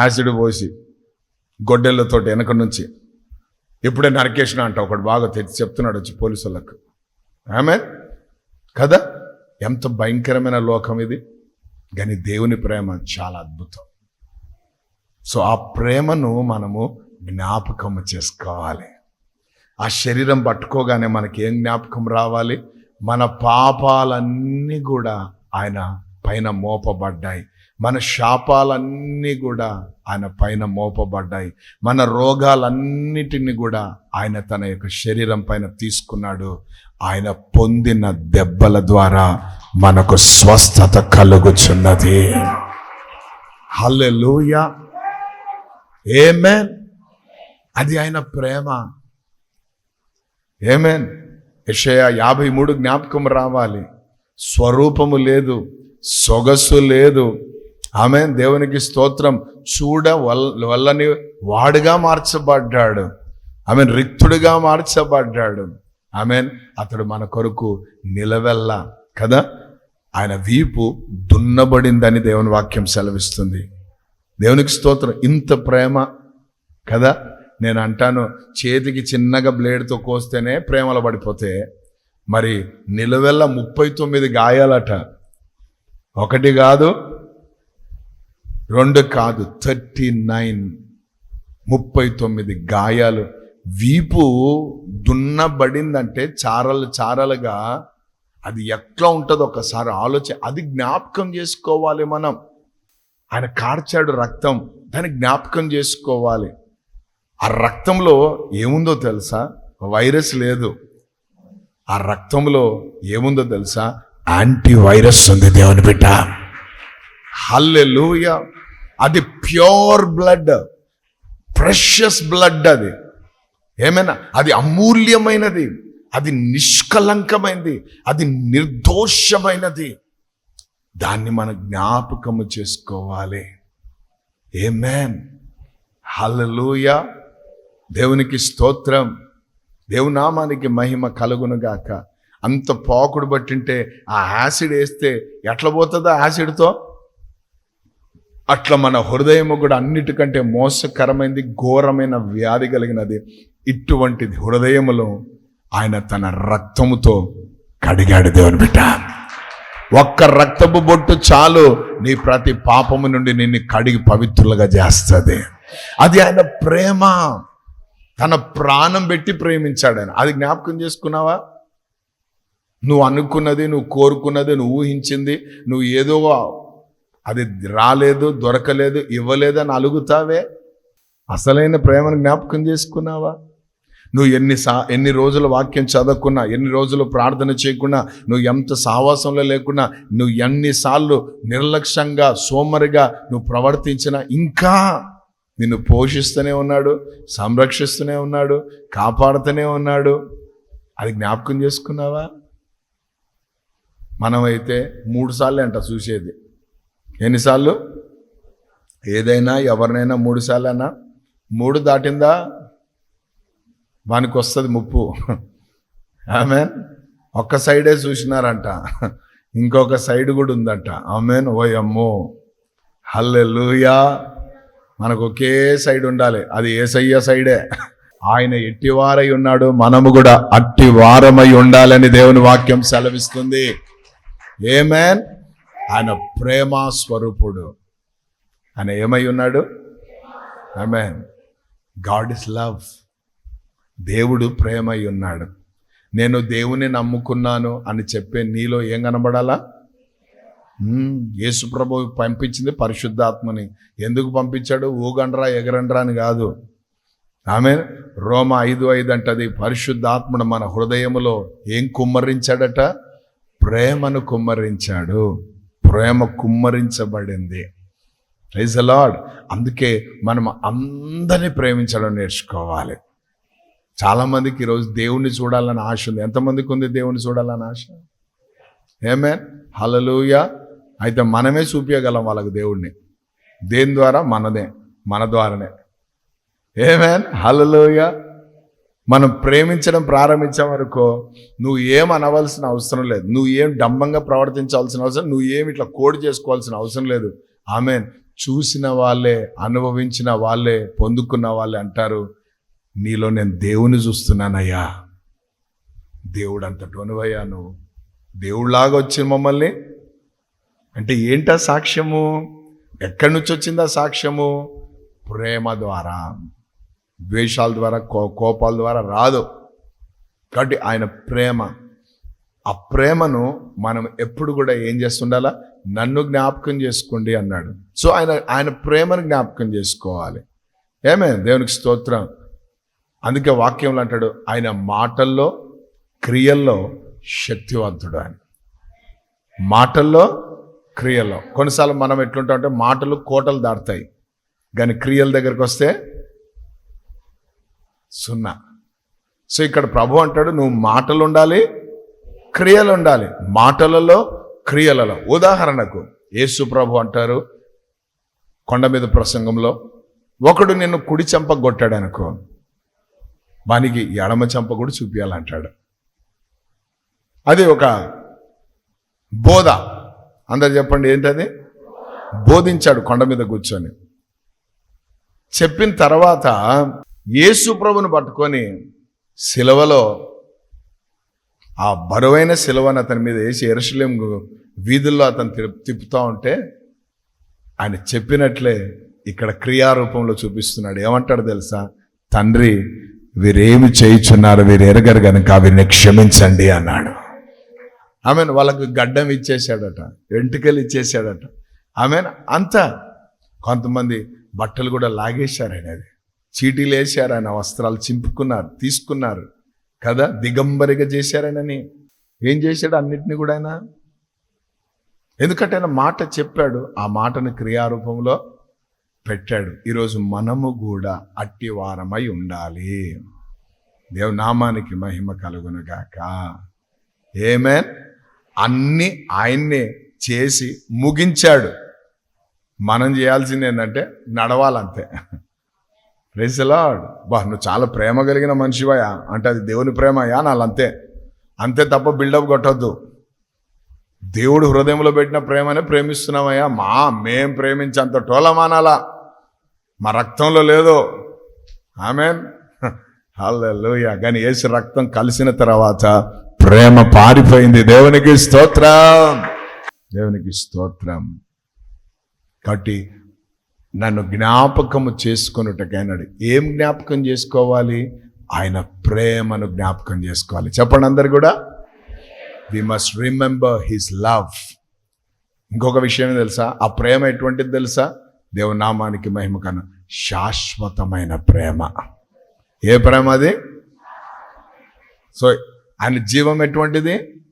Acid పోసి గొడ్డెళ్ళతో వెనక నుంచి ఎప్పుడే నరికేసిన అంట ఒకడు బాగా తెచ్చి చెప్తున్నాడు వచ్చి పోలీసు వాళ్ళకు ఆమె? కదా? ఎంత భయంకరమైన లోకం ఇది. కానీ దేవుని ప్రేమ చాలా అద్భుతం. సో ఆ ప్రేమను మనము జ్ఞాపకం చేసుకోవాలి. ఆ శరీరం పట్టుకోగానే మనకి ఏం జ్ఞాపకం రావాలి? మన పాపాలన్నీ కూడా ఆయన పైన మోపబడ్డాయి. మన శాపాలన్నీ కూడా ఆయన పైన మోపబడ్డాయి. మన రోగాలన్నిటిని కూడా ఆయన తన యొక్క శరీరం పైన తీసుకున్నాడు. ఆయన పొందిన దెబ్బల ద్వారా మనకు స్వస్థత కలుగుచున్నది. హల్లెలూయా. ఏమేన్ అది ఆయన ప్రేమ. ఏమేన్ యషయ యాభై మూడు జ్ఞాపకం రావాలి. స్వరూపము లేదు సొగసు లేదు ఆమె దేవునికి స్తోత్రం. చూడ వల్ల వల్లని వాడుగా మార్చబడ్డాడు. ఆమె రిక్తుడిగా మార్చబడ్డాడు. ఆమెన్. అతడు మన కొరకు నిలవెల్ల. కదా? ఆయన వీపు దున్నబడిందని దేవుని వాక్యం సెలవిస్తుంది. దేవునికి స్తోత్రం. ఇంత ప్రేమ. కదా? నేను అంటాను చేతికి చిన్నగా బ్లేడ్తో కోస్తేనే ప్రేమలో పడిపోతే మరి నిలవెల్ల ముప్పై తొమ్మిది గాయాలట. ఒకటి కాదు రెండు కాదు థర్టీ నైన్ ముప్పై తొమ్మిది గాయాలు. వీపు దున్నబడిందంటే చారలు చారలుగా అది ఎట్లా ఉంటుందో ఒకసారి ఆలోచన అది జ్ఞాపకం చేసుకోవాలి మనం. ఆయన కార్చాడు రక్తం దాన్ని జ్ఞాపకం చేసుకోవాలి. ఆ రక్తంలో ఏముందో తెలుసా? వైరస్ లేదు. ఆ రక్తంలో ఏముందో తెలుసా? యాంటీ వైరస్ ఉంది దేవుని బిడ్డ. హల్లెలూయా. అది ప్యూర్ బ్లడ్ ప్రెషస్ బ్లడ్ అది. ఏమైనా? అది అమూల్యమైనది. అది నిష్కలంకమైనది. అది నిర్దోషమైనది. దాన్ని మన జ్ఞాపకము చేసుకోవాలి. ఏమేన్ హల్లెలూయా దేవునికి స్తోత్రం. దేవునామానికి మహిమ కలుగునుగాక. అంత పోకుడు బట్టింటే ఆ యాసిడ్ వేస్తే ఎట్లా పోతుందో యాసిడ్తో? అట్లా మన హృదయము కూడా అన్నిటికంటే మోసకరమైనది ఘోరమైన వ్యాధి కలిగినది. ఇటువంటిది హృదయములో ఆయన తన రక్తముతో కడిగాడు దేవుని బిడ్డ. ఒక్క రక్తపు బొట్టు చాలు నీ ప్రతి పాపము నుండి నిన్ను కడిగి పవిత్రులుగా చేస్తుంది. అది ఆయన ప్రేమ. తన ప్రాణం పెట్టి ప్రేమించాడు ఆయన. అది జ్ఞాపకం చేసుకున్నావా? నువ్వు అనుకున్నది నువ్వు కోరుకున్నది నువ్వు ఊహించింది నువ్వు ఏదో అది రాలేదు దొరకలేదు ఇవ్వలేదని అలుగుతావే? అసలైన ప్రేమను జ్ఞాపకం చేసుకున్నావా? నువ్వు ఎన్ని సా ఎన్ని రోజులు వాక్యం చదవకున్నా ఎన్ని రోజులు ప్రార్థన చేయకున్నా నువ్వు ఎంత సావాసంలో లేకున్నా నువ్వు ఎన్నిసార్లు నిర్లక్ష్యంగా సోమరిగా నువ్వు ప్రవర్తించినా ఇంకా నిన్ను పోషిస్తూనే ఉన్నాడు సంరక్షిస్తూనే ఉన్నాడు కాపాడుతూనే ఉన్నాడు. అది జ్ఞాపకం చేసుకున్నావా? మనమైతే మూడు సార్లు అంట చూసేది. ఎన్నిసార్లు? ఏదైనా ఎవరినైనా మూడు సార్లైనా మూడు దాటిందా? వానికి వస్తుంది ముప్పు. ఆమెన్? ఒక్క సైడే చూసినారంట. ఇంకొక సైడ్ కూడా ఉందంట. ఆమెన్? ఓ అమ్మో హల్లెలూయా. మనకు ఒకే సైడ్ ఉండాలి. అది ఏసయ్య సైడే. ఆయన ఎట్టివారై ఉన్నాడు మనము కూడా అట్టి వారమై ఉండాలని దేవుని వాక్యం సెలవిస్తుంది. ఏమేన్ ఆయన ప్రేమ స్వరూపుడు. ఆయన ఏమై ఉన్నాడు? ఆమెన్ గాడ్ ఇస్ లవ్ దేవుడు ప్రేమై ఉన్నాడు. నేను దేవుని నమ్ముకున్నాను అని చెప్పే నీలో ఏం కనబడాలా? Hmm. యేసు ప్రభు పంపించింది పరిశుద్ధాత్మని. ఎందుకు పంపించాడు? ఊగండ్రా ఎగరండ్రా అని కాదు. ఆమె రోమ ఐదు ఐదు అంటది పరిశుద్ధాత్మను మన హృదయంలో ఏం కుమ్మరించాడట? ప్రేమను కుమ్మరించాడు. ప్రేమ కుమ్మరించబడింది. ప్రైజ్ లార్డ్ అందుకే మనం అందరినీ ప్రేమించడం నేర్చుకోవాలి. చాలామందికి ఈరోజు దేవుణ్ణి చూడాలని ఆశ ఉంది. ఎంతమందికి ఉంది దేవుణ్ణి చూడాలని ఆశ? ఏమే హలలుయ అయితే మనమే చూపించగలం వాళ్ళకి దేవుణ్ణి. దేని ద్వారా? మనదే. మన ద్వారానే. ఏమేన్ హలలుయ మనం ప్రేమించడం ప్రారంభించే వరకు నువ్వు ఏం అనవలసిన అవసరం లేదు. నువ్వు ఏం డంబంగా ప్రవర్తించాల్సిన అవసరం నువ్వు ఏం ఇట్లా కోడి చేసుకోవాల్సిన అవసరం లేదు. ఆమె చూసిన వాళ్ళే అనుభవించిన వాళ్ళే పొందుకున్న వాళ్ళే అంటారు. నీలో నేను దేవుని చూస్తున్నానయ్యా. దేవుడు అంతటోనువయ్యా నువ్వు. దేవుడిలాగా వచ్చింది మమ్మల్ని. అంటే ఏంటా సాక్ష్యము? ఎక్కడి నుంచి వచ్చిందా సాక్ష్యము? ప్రేమ ద్వారా. ద్వేషాల ద్వారా కో కోపాల ద్వారా రాదు. కాబట్టి ఆయన ప్రేమ. ఆ ప్రేమను మనం ఎప్పుడు కూడా ఏం చేస్తుండాలా? నన్ను జ్ఞాపకం చేసుకోండి అన్నాడు. సో ఆయన ఆయన ప్రేమను జ్ఞాపకం చేసుకోవాలి. ఏమే దేవునికి స్తోత్రం. అందుకే వాక్యంలో అంటాడు ఆయన మాటల్లో క్రియల్లో శక్తివంతుడు ఆయన. మాటల్లో క్రియల్లో. కొన్నిసార్లు మనం ఎట్లుంటాం అంటే మాటలు కోటలు దాటుతాయి. కానీ క్రియల దగ్గరికి వస్తే సున్నా. సో ఇక్కడ ప్రభు అంటాడు నువ్వు మాటలు ఉండాలి క్రియలు ఉండాలి మాటలలో క్రియలలో. ఉదాహరణకు యేసు ప్రభు అంటారు కొండ మీద ప్రసంగంలో ఒకడు నిన్ను కుడి చెంప కొట్టాడు అనుకో వానికి ఎడమ చెంప కూడా చూపించాలంటాడు అది ఒక బోధ. అందరు చెప్పండి ఏంటది? బోధించాడు కొండ మీద కూర్చొని. చెప్పిన తర్వాత యేసు ప్రభును పట్టుకొని సిలవలో ఆ బరువైన సిలవను అతని మీద వేసి ఎరుసలేం వీధుల్లో అతను తిప్ తిప్పుతూ ఉంటే ఆయన చెప్పినట్లే ఇక్కడ క్రియారూపంలో చూపిస్తున్నాడు. ఏమంటాడు తెలుసా? తండ్రి వీరేమి చేయుచున్నారు? వీరు ఎరగరు కనుక వీరిని క్షమించండి అన్నాడు. ఆమె వాళ్ళకు గడ్డం ఇచ్చేసాడట వెంట్రుకలు ఇచ్చేసాడట ఆమె అంతా కొంతమంది బట్టలు కూడా లాగేశారు ఆయనది. చీటీలు వేశారు ఆయన వస్త్రాలు చింపుకున్నారు తీసుకున్నారు. కదా దిగంబరిగా చేశారనని ఏం చేశాడు అన్నిటిని కూడా ఆయన? ఎందుకంటే ఆయన మాట చెప్పాడు ఆ మాటను క్రియారూపంలో పెట్టాడు. ఈరోజు మనము కూడా అట్టి వారమై ఉండాలి దేవనామానికి మహిమ కలుగునుగాక. ఏమేన్ అన్ని ఆయన్నే చేసి ముగించాడు. మనం చేయాల్సింది ఏంటంటే నడవాలంతే. రేసలాడ్ బా నువ్వు చాలా ప్రేమ కలిగిన మనిషివయా అంటే అది దేవుని ప్రేమయా నాలంతే అంతే. తప్ప బిల్డప్ కొట్టద్దు. దేవుడు హృదయంలో పెట్టిన ప్రేమనే ప్రేమిస్తున్నామయ్యా మా మేం ప్రేమించేంత టోలమానాలా? మా రక్తంలో లేదు. ఆమెన్ హల్లెలూయా కానీ ఏసు రక్తం కలిసిన తర్వాత ప్రేమ పారిపోయింది. దేవునికి స్తోత్రం. దేవునికి స్తోత్రం. కాబట్టి నన్ను జ్ఞాపకము చేసుకొనుటకైనాడు ఏం జ్ఞాపకం చేసుకోవాలి? ఆయన ప్రేమను జ్ఞాపకం చేసుకోవాలి. చెప్పండి అందరు కూడా. We must remember his love ఇంకొక విషయం తెలుసా? ఆ ప్రేమ ఎటువంటిది తెలుసా? దేవునామానికి మహిమ కన్నా శాశ్వతమైన ప్రేమ. ఏ ప్రేమ అది? సో ఆయన జీవం ఎటువంటిది?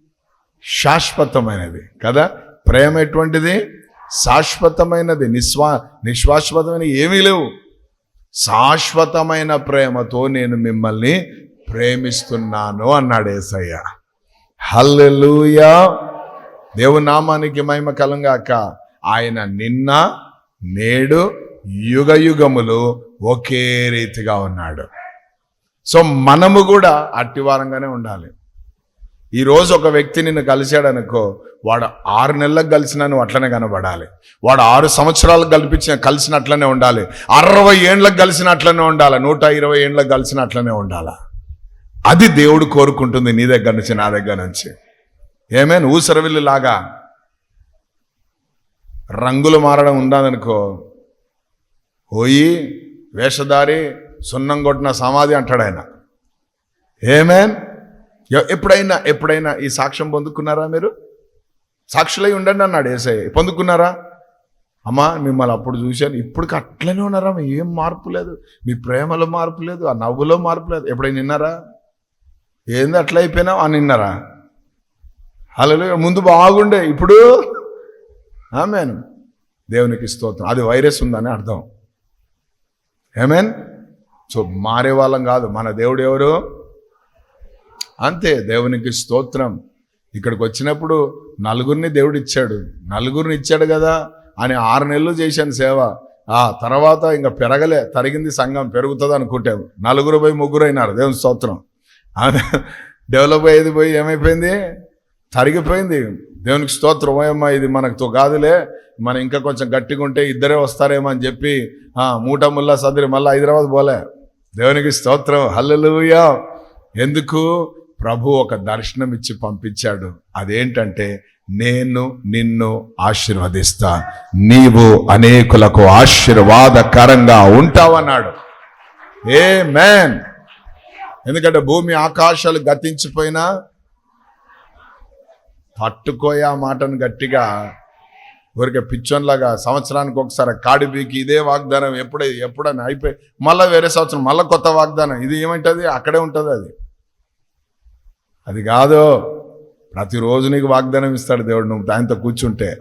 శాశ్వతమైనది. కదా? ప్రేమ ఎటువంటిది? శాశ్వతమైనది నిశ్వా నిశ్వాశ్వతమైన ఏమీ లేవు. శాశ్వతమైన ప్రేమతో నేను మిమ్మల్ని ప్రేమిస్తున్నాను అన్నాడు ఏసయ్య. హల్లెలూయా! దేవు నామానికి మహిమ కలంగాక ఆయన నిన్న నేడు యుగ యుగములు ఒకే రీతిగా ఉన్నాడు. సో మనము కూడా అట్టివారంగానే ఉండాలి. ఈరోజు ఒక వ్యక్తి నిన్ను కలిశాడనుకో వాడు ఆరు నెలలకు కలిసినా నువ్వు అట్లనే కనబడాలి. వాడు ఆరు సంవత్సరాలకు కల్పించిన కలిసిన అట్లనే ఉండాలి. అరవై ఏండ్లకు కలిసిన అట్లనే ఉండాలి. నూట ఇరవై ఏండ్లకు కలిసిన అట్లనే ఉండాలి. అది దేవుడు కోరుకుంటుంది నీ దగ్గర నుంచి నా దగ్గర నుంచి. ఏమేన్? ఊసరవిల్లు లాగా రంగులు మారడం ఉండాలనుకో పోయి వేషధారి సున్నం కొట్టిన సమాధి అంటాడు ఆయన. ఏమేన్? ఎప్పుడైనా ఎప్పుడైనా ఈ సాక్ష్యం పొందుకున్నారా మీరు? సాక్షులై ఉండండి అన్నాడు ఏసఐ పొందుకున్నారా? అమ్మా మిమ్మల్ని అప్పుడు చూశాను. ఇప్పటికి అట్లనే ఉన్నారా? ఏం మార్పు లేదు. మీ ప్రేమలో మార్పు లేదు ఆ నవ్వులో మార్పు లేదు. ఎప్పుడైనా నిన్నారా? ఏంది అట్లా అయిపోయినావు? అని నిన్నారా? అలా ముందు బాగుండే. ఇప్పుడు? ఆమెన్. దేవునికి స్తోత్రం. అది వైరస్ ఉందని అర్థం. ఏమేన్ సో మారే వాళ్ళం కాదు. మన దేవుడు ఎవరు? అంతే దేవునికి స్తోత్రం. ఇక్కడికి వచ్చినప్పుడు నలుగురిని దేవుడు ఇచ్చాడు నలుగురిని ఇచ్చాడు కదా అని ఆరు నెలలు చేశాను సేవ. ఆ తర్వాత ఇంకా పెరగలే. తరిగింది సంఘం పెరుగుతుంది అనుకుంటాము నలుగురు పోయి ముగ్గురు అయినారు దేవుని స్తోత్రం. డెవలప్ అయ్యేది పోయి ఏమైపోయింది? తరిగిపోయింది. దేవునికి స్తోత్రం. ఓయమ్మా ఇది మనకు కాదులే. మనం ఇంకా కొంచెం గట్టిగా ఉంటే ఇద్దరే వస్తారేమో అని చెప్పి మూట ముల్లా సదిరి మళ్ళీ హైదరాబాద్ పోలే. దేవునికి స్తోత్రం. హల్లెలూయా. ఎందుకు? ప్రభు ఒక దర్శనం ఇచ్చి పంపించాడు. అదేంటంటే నేను నిన్ను ఆశీర్వదిస్తా. నీవు అనేకులకు ఆశీర్వాదకరంగా ఉంటావన్నాడు. ఏ మ్యాన్ ఎందుకంటే భూమి ఆకాశాలు గతించిపోయినా పట్టుకోయే ఆ మాటను గట్టిగా ఊరికే పిచ్చోన్లాగా సంవత్సరానికి ఒకసారి కాడి పీకి ఇదే వాగ్దానం ఎప్పుడే ఎప్పుడని అయిపోయి మళ్ళీ వేరే సంవత్సరం మళ్ళీ కొత్త వాగ్దానం. ఇది ఏమంటుంది? అక్కడే ఉంటుంది అది. అది కాదు. ప్రతిరోజు నీకు వాగ్దానం ఇస్తాడు దేవుడు నువ్వు ఆయనతో కూర్చుంటే.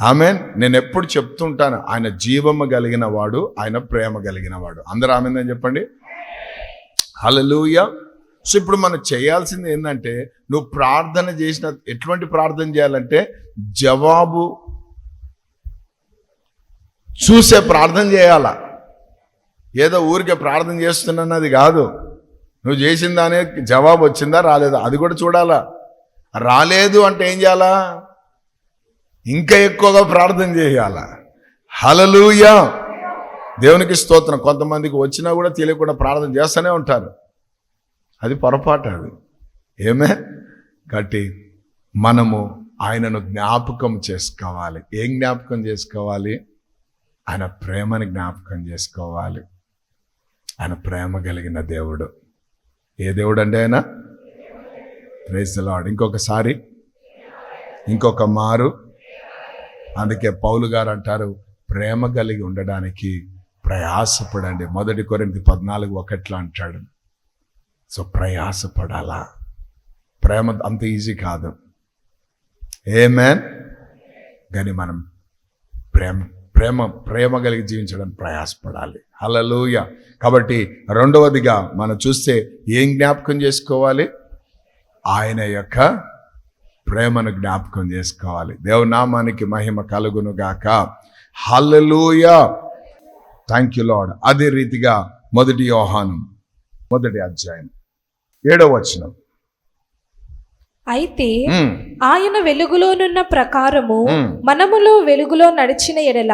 ఆమె నేను ఎప్పుడు చెప్తుంటాను ఆయన జీవము కలిగిన వాడు ఆయన ప్రేమ కలిగిన వాడు. అందరూ ఆమెందని చెప్పండి. హలలుయ సో ఇప్పుడు మనం చేయాల్సింది ఏంటంటే నువ్వు ప్రార్థన చేసిన ఎటువంటి ప్రార్థన చేయాలంటే జవాబు చూసే ప్రార్థన చేయాల? ఏదో ఊరికే ప్రార్థన చేస్తున్నది కాదు. నువ్వు చేసిన దానే జవాబు వచ్చిందా రాలేదా? అది కూడా చూడాలా. రాలేదు అంటే ఏం చేయాలా? ఇంకా ఎక్కువగా ప్రార్థన చేయాలా. హలలుయా దేవునికి స్తోత్రం. కొంతమందికి వచ్చినా కూడా తెలియకుండా ప్రార్థన చేస్తూనే ఉంటారు. అది పొరపాటు అది. ఏమే? కాబట్టి మనము ఆయనను జ్ఞాపకం చేసుకోవాలి. ఏం జ్ఞాపకం చేసుకోవాలి? ఆయన ప్రేమని జ్ఞాపకం చేసుకోవాలి. ఆయన ప్రేమ కలిగిన దేవుడు. ఏ దేవుడు అంటే ఆయన ప్రైజ్ లాడ్ ఇంకొకసారి ఇంకొక మారు. అందుకే పౌలు గారు అంటారు ప్రేమ కలిగి ఉండడానికి ప్రయాసపడండి. మొదటి కొరింది పద్నాలుగు ఒకట్లా అంటాడు సో ప్రయాసపడాలా? ప్రేమ అంత ఈజీ కాదు. ఏ మ్యాన్ కానీ మనం ప్రేమ ప్రేమ ప్రేమ కలిగి జీవించడం ప్రయాసపడాలి. హలలోయ కాబట్టి రెండవదిగా మనం చూస్తే ఏం జ్ఞాపకం చేసుకోవాలి? ఆయన యొక్క ప్రేమను జ్ఞాపకం చేసుకోవాలి. దేవునామానికి మహిమ కలుగును గాక. హల్లెలూయ. థ్యాంక్ యూ లాడ్ అదే రీతిగా మొదటి యోహానం మొదటి అధ్యాయం ఏడవ వచనం. అయితే ఆయన వెలుగులోనున్న ప్రకారము. మనములో వెలుగులో నడిచిన ఎడల.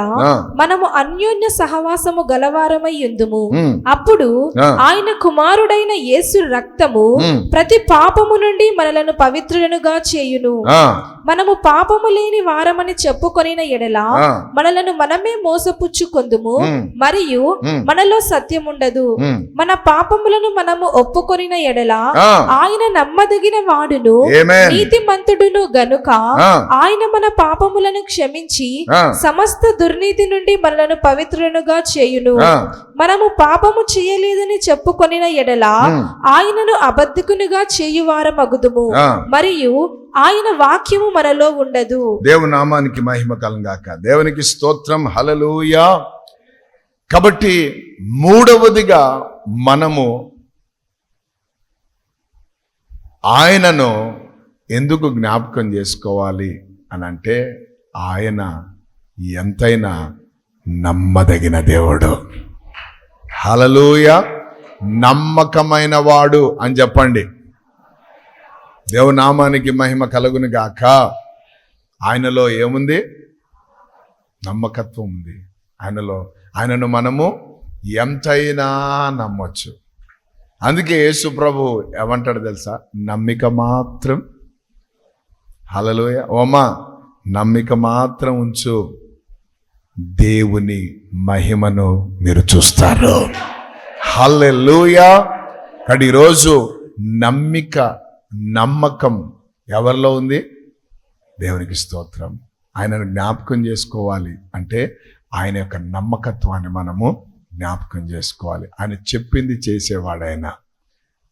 మనము అన్యోన్య సహవాసము గలవారమై ఉందుము అప్పుడు. ఆయన కుమారుడైన యేసు రక్తము. ప్రతి పాపము నుండి మనలను పవిత్రులనుగా చేయును మనము పాపము లేని వారమని చెప్పుకొనిన ఎడల మనలను మనమే మోసపుచ్చుకొందుము. మరియు. మనలో సత్యముండదు. మన పాపములను మనము ఒప్పుకొనిన ఎడల. ఆయన నమ్మదగిన వాడును. నీతిమంతుడును గనుక. ఆయన మన పాపములను క్షమించి. సమస్త దుర్నీతి నుండి మనలను పవిత్రులనుగా చేయును. మనము పాపము చేయలేదని చెప్పుకొనిన ఎడల. ఆయనను అబద్ధికునిగా చేయువారమగుదుము. మరియు ఆయన వాక్యము మనలో ఉండదు దేవు నామానికి మహిమ కలంగాక దేవునికి స్తోత్రం హలలుయా కాబట్టి మూడవదిగా మనము ఆయనను ఎందుకు జ్ఞాపకం చేసుకోవాలి అని అంటే ఆయన ఎంతైనా నమ్మదగిన దేవుడు. హలలోయ నమ్మకమైన వాడు అని చెప్పండి. దేవునామానికి మహిమ కలుగును గాక. ఆయనలో ఏముంది? నమ్మకత్వం ఉంది. ఆయనలో ఆయనను మనము ఎంతైనా నమ్మొచ్చు. అందుకే యేసు ప్రభు ఏమంటాడు తెలుసా? నమ్మిక మాత్రం హలలోయ ఓమా నమ్మిక మాత్రం ఉంచు. దేవుని మహిమను మీరు చూస్తారు. హల్లెలూయా. కానీ ఈరోజు నమ్మిక నమ్మకం ఎవరిలో ఉంది? దేవునికి స్తోత్రం. ఆయనను జ్ఞాపకం చేసుకోవాలి అంటే ఆయన యొక్క నమ్మకత్వాన్ని మనము జ్ఞాపకం చేసుకోవాలి. ఆయన చెప్పింది చేసేవాడైనా.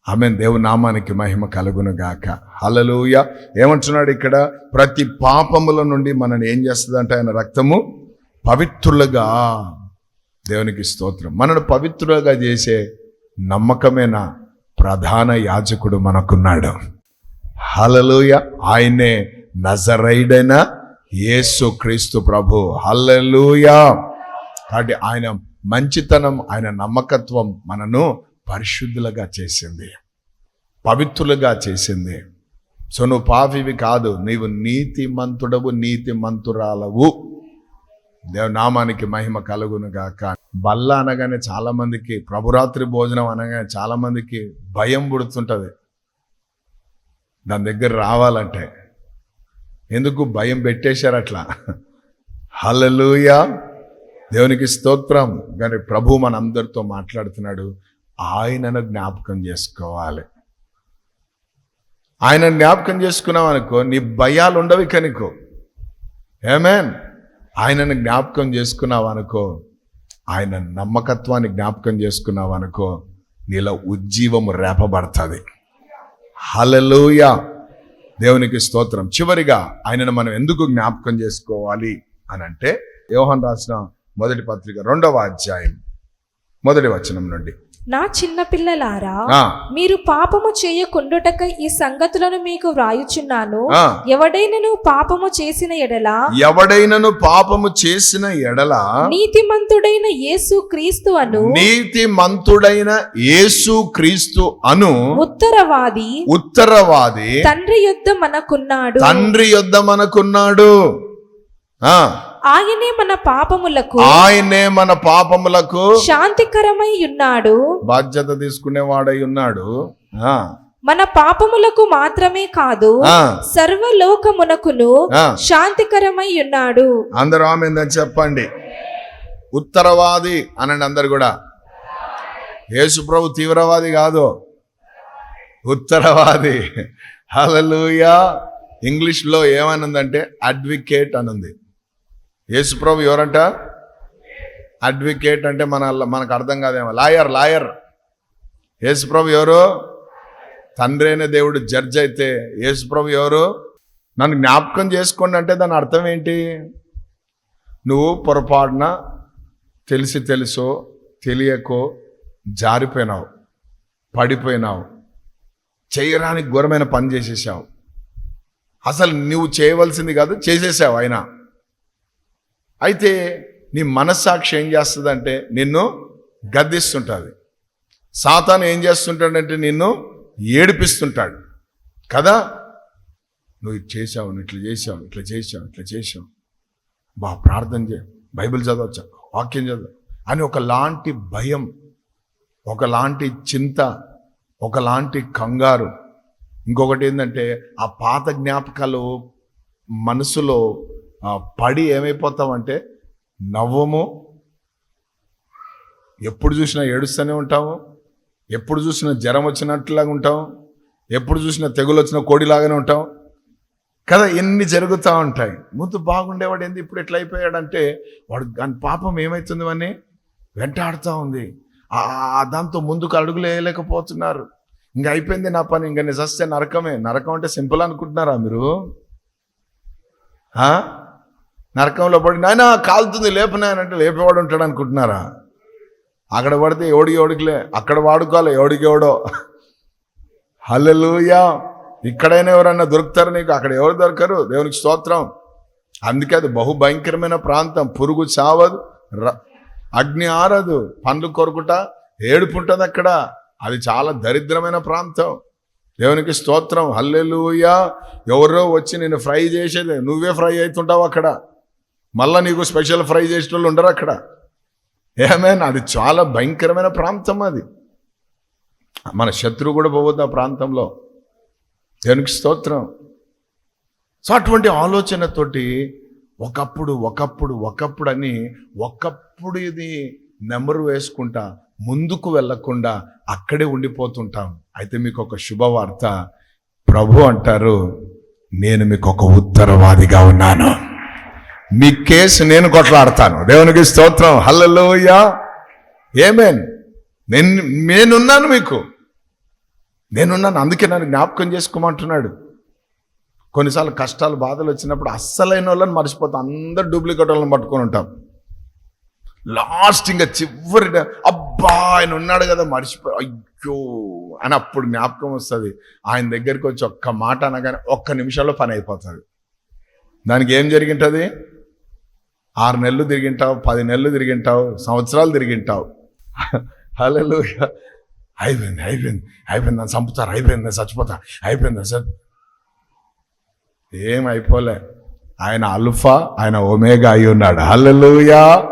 ఆమె దేవునామానికి మహిమ కలుగును గాక హలలుయ ఏమంటున్నాడు ఇక్కడ? ప్రతి పాపముల నుండి మనల్ని ఏం చేస్తుందంటే ఆయన రక్తము? పవిత్రులుగా. దేవునికి స్తోత్రం. మనను పవిత్రులుగా చేసే నమ్మకమైన ప్రధాన యాజకుడు మనకున్నాడు. హలలుయ ఆయనే నజరైడైన యేసు క్రీస్తు ప్రభు. హల్లెలూయా. కాబట్టి ఆయన మంచితనం ఆయన నమ్మకత్వం మనను పరిశుద్ధులుగా చేసింది. పవిత్రులుగా చేసింది. సో నువ్వు పాపివి కాదు నీవు నీతి మంతుడవు నీతి మంతురాలవు దేవనామానికి మహిమ కలుగును గాక. బల్ల అనగానే చాలామందికి ప్రభురాత్రి భోజనం అనగానే చాలామందికి భయం పుడుతుంటుంది. దాని దగ్గర రావాలంటే ఎందుకు భయం పెట్టేశారు అట్లా? హలలుయా దేవునికి స్తోత్రం. కానీ ప్రభు మనందరితో మాట్లాడుతున్నాడు. ఆయనను జ్ఞాపకం చేసుకోవాలి. ఆయన జ్ఞాపకం చేసుకున్నావు అనుకో నీ భయాలు ఉండవు కనుకో ఏమేన్ ఆయనను జ్ఞాపకం చేసుకున్నావు అనుకో ఆయన నమ్మకత్వాన్ని జ్ఞాపకం చేసుకున్నావు అనుకో నీలో ఉజ్జీవము రేపబడుతుంది. హలలోయ దేవునికి స్తోత్రం. చివరిగా ఆయనను మనం ఎందుకు జ్ఞాపకం చేసుకోవాలి అని అంటే యోహన్ రాసిన మొదటి పత్రిక రెండవ అధ్యాయం మొదటి వచనం నుండి. నా చిన్న పిల్లలారా మీరు పాపము చేయకుండుటకై ఈ సంగతులను మీకు వ్రాయుచున్నాను. ఎవడైనను పాపము చేసిన ఎడల ఎవడైనను పాపము చేసిన ఎడల నీతిమంతుడైన యేసు క్రీస్తు అను నీతి మంతుడైన యేసు క్రీస్తు అను ఉత్తరవాది ఉత్తరవాది తండ్రి యొద్ద మనకున్నాడు. తండ్రి యొద్ద మనకున్నాడు. ఆ. ఆయనే మన పాపములకు ఆయనే మన పాపములకు శాంతికరమై ఉన్నాడు. బాధ్యత తీసుకునేవాడై ఉన్నాడు. మన పాపములకు మాత్రమే కాదు సర్వలోకమునకును. శాంతికరమై ఉన్నాడు. అందరూ ఆమె చెప్పండి. ఉత్తరవాది అనండి అందరు కూడా. యేసు ప్రభు తీవ్రవాది కాదు. ఉత్తరవాది. హలలుయా ఇంగ్లీష్లో ఏమనుందంటే అడ్వకేట్ అనుంది. యేసుప్రభు ఎవరంట? అడ్వకేట్ అంటే మన మనకు అర్థం కాదేమో. Lawyer lawyer. యేసుప్రభు ఎవరు? తండ్రి అయిన దేవుడు జడ్జ్ అయితే. యేసుప్రభు ఎవరు? నన్ను జ్ఞాపకం చేసుకోండి అంటే దాని అర్థం ఏంటి? నువ్వు పొరపాటున తెలిసి తెలుసో తెలియకో జారిపోయినావు పడిపోయినావు చేయడానికి ఘోరమైన పని చేసేసావు. అసలు నువ్వు చేయవలసింది కాదు చేసేసావు అయినా. అయితే నీ మనస్సాక్షి ఏం చేస్తుందంటే నిన్ను గద్దిస్తుంటుంది. సాతాను ఏం చేస్తుంటాడంటే నిన్ను ఏడిపిస్తుంటాడు. కదా? నువ్వు ఇట్లా చేసావు నువ్వు ఇట్లా చేసావు ఇట్లా చేసావు ఇట్లా చేసావు బా ప్రార్థన చే బైబిల్ చదవచ్చు? వాక్యం చదవ. అని ఒకలాంటి భయం ఒకలాంటి చింత ఒకలాంటి కంగారు. ఇంకొకటి ఏంటంటే ఆ పాత జ్ఞాపకాలు మనసులో పడి ఏమైపోతామంటే నవ్వము. ఎప్పుడు చూసినా ఏడుస్తూనే ఉంటాము. ఎప్పుడు చూసినా జ్వరం వచ్చినట్లాగా ఉంటాం ఎప్పుడు చూసినా తెగులు వచ్చిన కోడిలాగానే ఉంటాం కదా ఎన్ని జరుగుతూ ఉంటాయి. ముందు బాగుండేవాడు ఏంది? ఇప్పుడు ఎట్లా అయిపోయాడంటే వాడు దాని పాపం ఏమవుతుంది అని వెంటాడుతూ ఉంది. దాంతో ముందుకు అడుగులు వేయలేకపోతున్నారు. ఇంక అయిపోయింది నా పని. ఇంక నేను చస్తే నరకమే. నరకం అంటే సింపుల్ అనుకుంటున్నారా మీరు? నరకంలో పడి నాయన కాలుతుంది లేపనాయనంటే లేపేవాడు ఉంటాడు అనుకుంటున్నారా? అక్కడ పడితే ఎవడికి ఎవడికిలే అక్కడ వాడుకోవాలి ఎవడికి ఎవడో. హల్లెలూయా! ఇక్కడైనా ఎవరన్నా దొరుకుతారు నీకు? అక్కడ ఎవరు దొరకరు? దేవునికి స్తోత్రం. అందుకే అది బహు భయంకరమైన ప్రాంతం. పురుగు చావదు ర- అగ్ని ఆరదు. పండ్లు కొరుకుట ఏడుపు ఉంటుంది అక్కడ. అది చాలా దరిద్రమైన ప్రాంతం. దేవునికి స్తోత్రం. హల్లెలూయా! ఎవరో వచ్చి నేను ఫ్రై చేసేది. నువ్వే ఫ్రై అవుతుంటావు అక్కడ. మళ్ళీ నీకు స్పెషల్ ఫ్రై చేసేటోళ్ళు ఉండరు అక్కడ. ఏమైనా అది చాలా భయంకరమైన ప్రాంతం అది. మన శత్రువు కూడా పోవద్దు ఆ ప్రాంతంలో. దేనికి స్తోత్రం. సో అటువంటి ఆలోచనతోటి ఒకప్పుడు ఒకప్పుడు ఒకప్పుడు అని ఒకప్పుడు ఇది నెంబరు వేసుకుంటా ముందుకు వెళ్ళకుండా అక్కడే ఉండిపోతుంటాం. అయితే మీకు ఒక శుభవార్త. ప్రభు అంటారు నేను మీకు ఒక ఉత్తరవాదిగా ఉన్నాను. మీ కేసు నేను కొట్లాడతాను. దేవునికి స్తోత్రం. హల్లలోయా. ఏమేన్? నేను నేనున్నాను మీకు. నేనున్నాను. అందుకే నన్ను జ్ఞాపకం చేసుకోమంటున్నాడు. కొన్నిసార్లు కష్టాలు బాధలు వచ్చినప్పుడు అస్సలైన వాళ్ళని మర్చిపోతాం. అందరు డూప్లికేట్ వాళ్ళని పట్టుకొని ఉంటాం. లాస్ట్ ఇంకా చివరి అబ్బా ఆయన ఉన్నాడు కదా మర్చిపో అయ్యో అని అప్పుడు జ్ఞాపకం వస్తుంది. ఆయన దగ్గరికి వచ్చి ఒక్క మాట అనగానే ఒక్క నిమిషంలో పని అయిపోతుంది. దానికి ఏం జరిగింటుంది? ఆరు నెలలు తిరిగింటావు పది నెలలు తిరిగింటావు సంవత్సరాలు తిరిగింటావు. హలో అయిపోయింది అయిపోయింది అయిపోయింది నన్ను చంపుతారు అయిపోయింది నేను చచ్చిపోతా అయిపోయింది సార్ ఏం అయిపోలే. ఆయన అల్ఫా ఆయన ఒమేగా అయి ఉన్నాడు. హల్లెలూయా.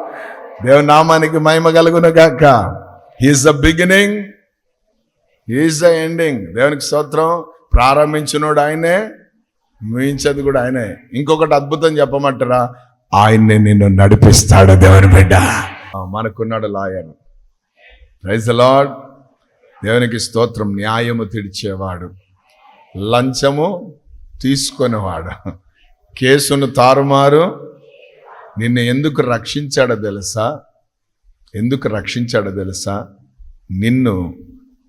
దేవుని నామానికి మహిమ కలుగును గాక. He's the beginning he's the ending దేవునికి స్తోత్రం. ప్రారంభించినోడు ఆయనే ముయించేది కూడా ఆయనే. ఇంకొకటి అద్భుతం చెప్పమంటారా? ఆయన్ని నిన్ను నడిపిస్తాడు దేవుని బిడ్డ. మనకున్నాడు లాయర్. ప్రైజ్ లార్డ్ దేవునికి స్తోత్రం. న్యాయము తీర్చేవాడు. లంచము తీసుకునేవాడు. కేసును తారుమారు. నిన్ను ఎందుకు రక్షించాడో తెలుసా? ఎందుకు రక్షించాడో తెలుసా? నిన్ను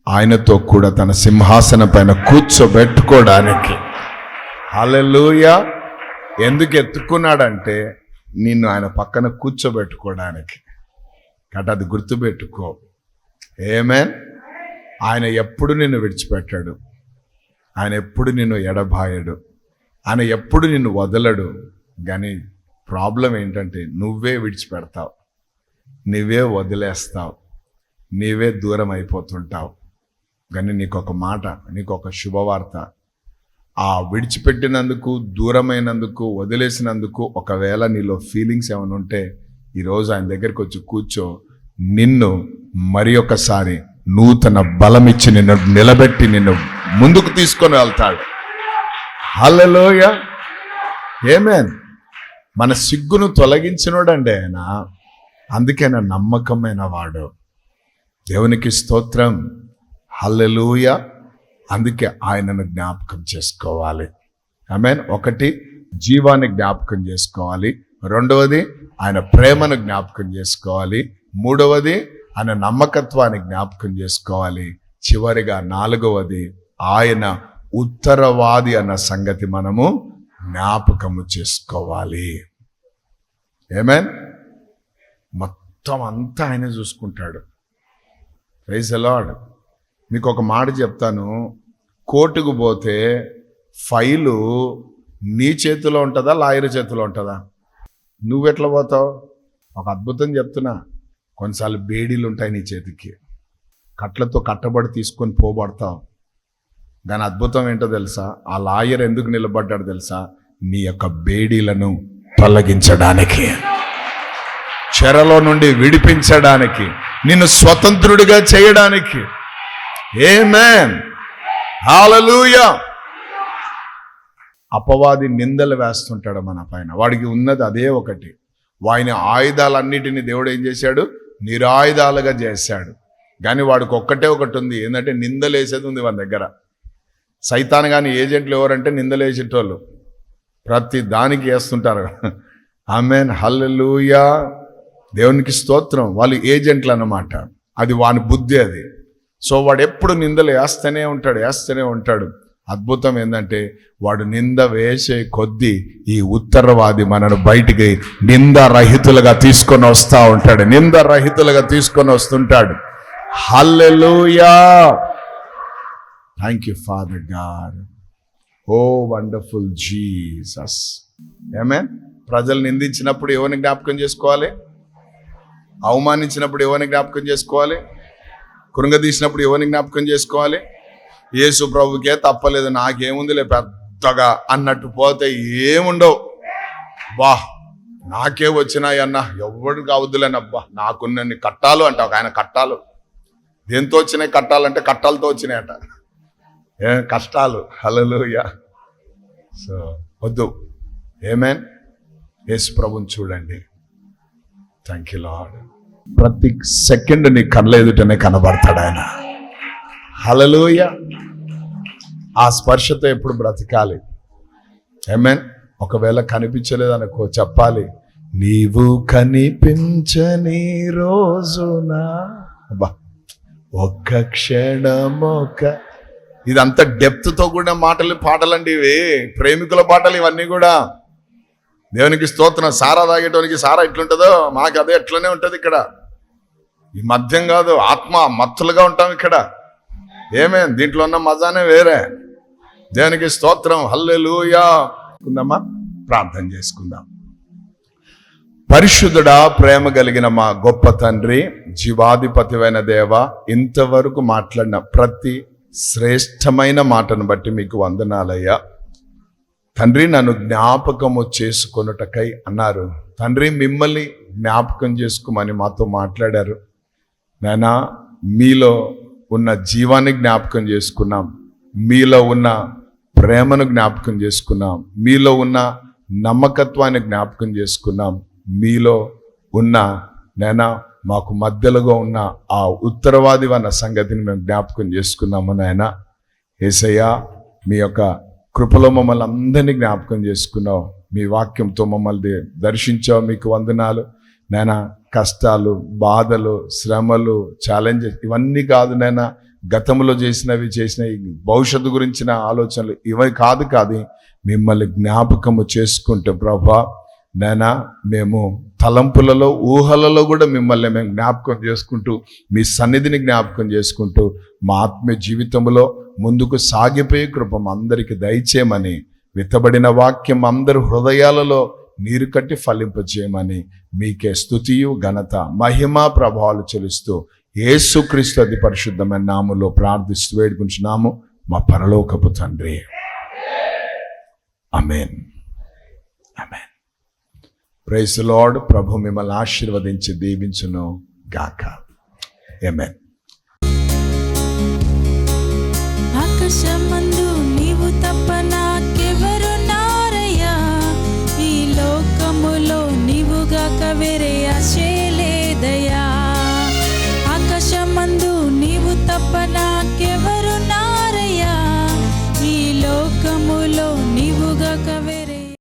ఆయనతో కూడా తన సింహాసనం పైన కూర్చోబెట్టుకోవడానికి. హల్లెలూయ ఎందుకు ఎత్తుకున్నాడంటే నిన్ను ఆయన పక్కన కూర్చోబెట్టుకోవడానికి. కాబట్టి అది గుర్తుపెట్టుకో. ఏమేన్ ఆయన ఎప్పుడు నిన్ను విడిచిపెట్టాడు? ఆయన ఎప్పుడు నిన్ను ఎడబాయడు? ఆయన ఎప్పుడు నిన్ను వదలడు? కానీ ప్రాబ్లం ఏంటంటే నువ్వే విడిచిపెడతావు. నువ్వే వదిలేస్తావు. నీవే దూరం అయిపోతుంటావు. కానీ నీకు ఒక మాట నీకు ఒక శుభవార్త. ఆ విడిచిపెట్టినందుకు దూరమైనందుకు వదిలేసినందుకు ఒకవేళ నీలో ఫీలింగ్స్ ఏమైనా ఉంటే ఈరోజు ఆయన దగ్గరికి వచ్చి కూర్చో. నిన్ను మరి ఒకసారి నూతన బలం ఇచ్చి నిన్ను నిలబెట్టి నిన్ను ముందుకు తీసుకొని వెళ్తాడు. హల్లెలూయ ఏమేన్ మన సిగ్గును తొలగించినోడండి ఆయన. అందుకైనా నమ్మకమైన వాడు. దేవునికి స్తోత్రం. హల్లెలూయ అందుకే ఆయనను జ్ఞాపకం చేసుకోవాలి. మీన్ ఒకటి జీవాన్ని జ్ఞాపకం చేసుకోవాలి. రెండవది ఆయన ప్రేమను జ్ఞాపకం చేసుకోవాలి. మూడవది ఆయన నమ్మకత్వాన్ని జ్ఞాపకం చేసుకోవాలి. చివరిగా నాలుగవది ఆయన ఉత్తరవాది అన్న సంగతి మనము జ్ఞాపకము చేసుకోవాలి. ఏమేన్ మొత్తం అంతా ఆయన చూసుకుంటాడు. ప్రైజ్ అలాడు మీకు ఒక మాట చెప్తాను. కోర్టుకు పోతే ఫైలు నీ చేతిలో ఉంటుందా లాయర్ చేతిలో ఉంటుందా? నువ్వెట్లా పోతావు? ఒక అద్భుతం చెప్తున్నా. కొన్నిసార్లు బేడీలు ఉంటాయి నీ చేతికి. కట్లతో కట్టబడి తీసుకొని పోబడతావు. దాని అద్భుతం ఏంటో తెలుసా? ఆ లాయర్ ఎందుకు నిలబడ్డాడు తెలుసా? నీ యొక్క బేడీలను తొలగించడానికి. చెరలో నుండి విడిపించడానికి. నిన్ను స్వతంత్రుడిగా చేయడానికి. ఏమేన్ హాలూయా అపవాది నిందలు వేస్తుంటాడు మన పైన. వాడికి ఉన్నది అదే ఒకటి. వాని ఆయుధాలన్నిటిని దేవుడు ఏం చేశాడు? నిరాయుధాలుగా చేశాడు. కానీ వాడికి ఒక్కటే ఒకటి ఉంది. ఏంటంటే నిందలేసేది ఉంది వాని దగ్గర. సైతాన్ కానీ ఏజెంట్లు ఎవరంటే నిందలేసేటోళ్ళు ప్రతి దానికి వేస్తుంటారు. ఆమెన్ హల్లెలూయా దేవునికి స్తోత్రం. వాళ్ళు ఏజెంట్లు అన్నమాట అది వాని బుద్ధి అది. సో వాడు ఎప్పుడు నిందలు వేస్తూనే ఉంటాడు వేస్తూనే ఉంటాడు. అద్భుతం ఏంటంటే వాడు నింద వేసే కొద్దీ ఈ ఉత్తరవాది మనను బయటికి నింద రహితులుగా తీసుకొని వస్తూ ఉంటాడు నింద రహితులుగా తీసుకొని వస్తుంటాడు. Hallelujah! Thank you father God O wonderful Jesus ఏమే ప్రజలు నిందించినప్పుడు ఎవరిని జ్ఞాపకం చేసుకోవాలి? అవమానించినప్పుడు ఎవరిని జ్ఞాపకం చేసుకోవాలి? కృంగదీసినప్పుడు ఎవరిని జ్ఞాపకం చేసుకోవాలి? యేసు ప్రభుకే తప్పలేదు నాకేముందిలే పెద్దగా అన్నట్టు పోతే ఏముండవు. బా నాకే వచ్చినాయి అన్న ఎవరికి అవద్దులేనబ్బా నాకున్నన్ని కట్టాలు అంట ఒక ఆయన కట్టాలు. దేంతో వచ్చినాయి కట్టాలంటే కట్టాలతో వచ్చినాయట. ఏ కష్టాలు. హలలుయ సో వద్దు. ఏమేన్ యేసు ప్రభుని చూడండి. థ్యాంక్ యూ లాడ్ ప్రతి సెకండ్ నీ కళ్ళ ఎదుటనే కనబడతాడు ఆయన. హలలోయ ఆ స్పర్శతో ఎప్పుడు బ్రతకాలి. ఏమేన్ ఒకవేళ కనిపించలేదు అనుకో చెప్పాలి. నీవు కనిపించని రోజున అబ్బా ఒక్క క్షణం ఒక ఇదంతా డెప్త్తో కూడిన మాటలు పాటలండి ఇవి. ప్రేమికుల పాటలు ఇవన్నీ కూడా. దేవునికి స్తోత్రం. సారా తాగేటోనికి సారా ఎట్లుంటుందో మాకు అదే ఎట్లనే ఉంటుంది ఇక్కడ. ఈ మద్యం కాదు ఆత్మ మత్తులుగా ఉంటాం ఇక్కడ. ఏమే? దీంట్లో ఉన్న మజానే వేరే. దేవునికి స్తోత్రం. హల్లెలూయా. కుందమ్మా ప్రార్థన చేసుకుందాం. పరిశుద్ధుడా ప్రేమ కలిగిన మా గొప్ప తండ్రి జీవాధిపతివైన దేవ ఇంతవరకు మాట్లాడిన ప్రతి శ్రేష్టమైన మాటను బట్టి మీకు వందనాలయ్యా. తండ్రి నన్ను జ్ఞాపకము చేసుకొనుటకై అన్నారు. తండ్రి మిమ్మల్ని జ్ఞాపకం చేసుకోమని మాతో మాట్లాడారు. నాయనా మీలో ఉన్న జీవాన్ని జ్ఞాపకం చేసుకున్నాం. మీలో ఉన్న ప్రేమను జ్ఞాపకం చేసుకున్నాం. మీలో ఉన్న నమ్మకత్వాన్ని జ్ఞాపకం చేసుకున్నాం. మీలో ఉన్న నేనా మాకు మధ్యలోగా ఉన్న ఆ ఉత్తరవాది అన్న సంగతిని మేము జ్ఞాపకం చేసుకున్నాము నాయన. ఏసయ్య మీ యొక్క కృపలో మమ్మల్ని అందరినీ జ్ఞాపకం చేసుకున్నావు. మీ వాక్యంతో మమ్మల్ని దర్శించావు. మీకు వందనాలు. నాయన కష్టాలు బాధలు శ్రమలు ఛాలెంజెస్ ఇవన్నీ కాదు నాయన. గతంలో చేసినవి చేసిన భవిష్యత్తు గురించిన ఆలోచనలు ఇవి కాదు కాదు మిమ్మల్ని జ్ఞాపకము చేసుకుంటే ప్రభా. నేనా మేము తలంపులలో ఊహలలో కూడా మిమ్మల్ని మేము జ్ఞాపకం చేసుకుంటూ మీ సన్నిధిని జ్ఞాపకం చేసుకుంటూ మా ఆత్మీయ జీవితంలో ముందుకు సాగిపోయే కృపం అందరికి దయచేయమని విత్తబడిన వాక్యం అందరి హృదయాలలో నీరు కట్టి ఫలింపజేయమని మీకే స్థుతియు ఘనత మహిమ ప్రభావాలు చెలుస్తూ ఏసుక్రీస్తు అతి పరిశుద్ధమైన నాములో ప్రార్థిస్తూ వేడుకుంటున్నాము మా పరలోకపు తండ్రి. అమేన్ అమేన్ ప్రైస్ లాడ్ ప్రభు మిమ్మల్ని ఆశీర్వదించి దీవించును గాక. ఎమ్మెన్ ఆకాశం